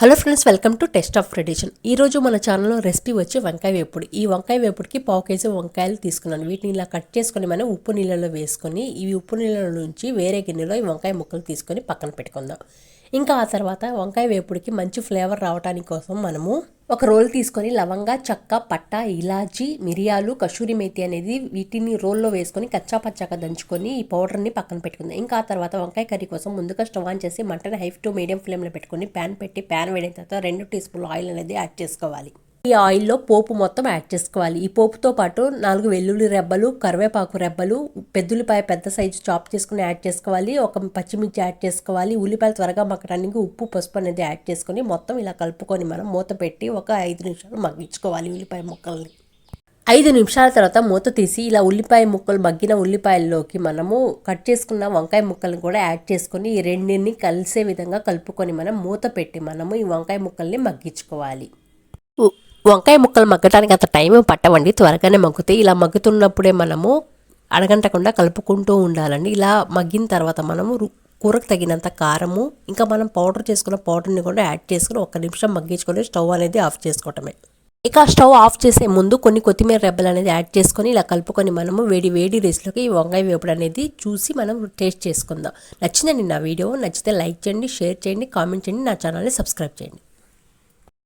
Hello friends welcome to taste of tradition ఈ రోజు మన ఛానల్లో రెసిపీ వచ్చి వంకాయ వేపుడు. ఈ వంకాయ వేపుడికి పావు కేజీ వంకాయలు తీసుకున్నాను. వీటిని ఇలా కట్ చేసుకొని మనం ఉప్పు నీళ్ళలో వేసుకొని ఇవి ఉప్పు నీళ్ళ నుంచి వేరే గిన్నెలో ఈ వంకాయ ముక్కలు తీసుకొని పక్కన పెట్టుకుందాం. ఇంకా ఆ తర్వాత వంకాయ వేపుడికి మంచి ఫ్లేవర్ రావడానికి కోసం మనము ఒక రోల్ తీసుకొని లవంగా చెక్క పట్ట ఇలాచి మిరియాలు కసూరి మేతి అనేది వీటిని రోల్లో వేసుకొని కచ్చా పచ్చాగా దంచుకొని ఈ పౌడర్ని పక్కన పెట్టుకుందాం. ఇంకా ఆ తర్వాత వంకాయ కర్రీ కోసం ముందుగా స్టవ్ ఆన్ చేసి మంటని హై టు మీడియం ఫ్లేమ్లో పెట్టుకొని ప్యాన్ పెట్టి ప్యాన్ వేడిన తర్వాత రెండు టీ స్పూన్లు ఆయిల్ అనేది యాడ్ చేసుకోవాలి. ఈ ఆయిల్లో పోపు మొత్తం యాడ్ చేసుకోవాలి. ఈ పోపుతో పాటు నాలుగు వెల్లుల్లి రెబ్బలు కరివేపాకు రెబ్బలు పెద్దుల్లిపాయ పెద్ద సైజు చాప్ చేసుకుని యాడ్ చేసుకోవాలి. ఒక పచ్చిమిర్చి యాడ్ చేసుకోవాలి. ఉల్లిపాయలు త్వరగా మగ్గడానికి ఉప్పు పసుపు అనేది యాడ్ చేసుకొని మొత్తం ఇలా కలుపుకొని మనం మూత పెట్టి ఒక ఐదు నిమిషాలు మగ్గించుకోవాలి ఉల్లిపాయ ముక్కల్ని. ఐదు నిమిషాల తర్వాత మూత తీసి ఇలా ఉల్లిపాయ ముక్కలు మగ్గిన ఉల్లిపాయల్లోకి మనము కట్ చేసుకున్న వంకాయ ముక్కల్ని కూడా యాడ్ చేసుకొని ఈ రెండింటిని కలిసే విధంగా కలుపుకొని మనం మూత పెట్టి మనము ఈ వంకాయ ముక్కల్ని మగ్గించుకోవాలి. వంకాయ ముక్కలు మగ్గటానికి అంత టైం పట్టవండి. త్వరగానే మగ్గుతాయి. ఇలా మగ్గుతున్నప్పుడే మనము అడగంటకుండా కలుపుకుంటూ ఉండాలండి. ఇలా మగ్గిన తర్వాత మనము కూరకు తగినంత కారము ఇంకా మనం పౌడర్ చేసుకున్న పౌడర్ని కూడా యాడ్ చేసుకుని ఒక నిమిషం మగ్గించుకొని స్టవ్ అనేది ఆఫ్ చేసుకోవటమే. ఇక స్టవ్ ఆఫ్ చేసే ముందు కొన్ని కొత్తిమీర రెబ్బలు అనేది యాడ్ చేసుకొని ఇలా కలుపుకొని మనము వేడి వేడి రైస్లోకి ఈ వంకాయ వేపుడు అనేది చూసి మనం టేస్ట్ చేసుకుందాం. నచ్చిందండి నా వీడియో నచ్చితే లైక్ చేయండి షేర్ చేయండి కామెంట్ చేయండి నా ఛానల్ని సబ్స్క్రైబ్ చేయండి.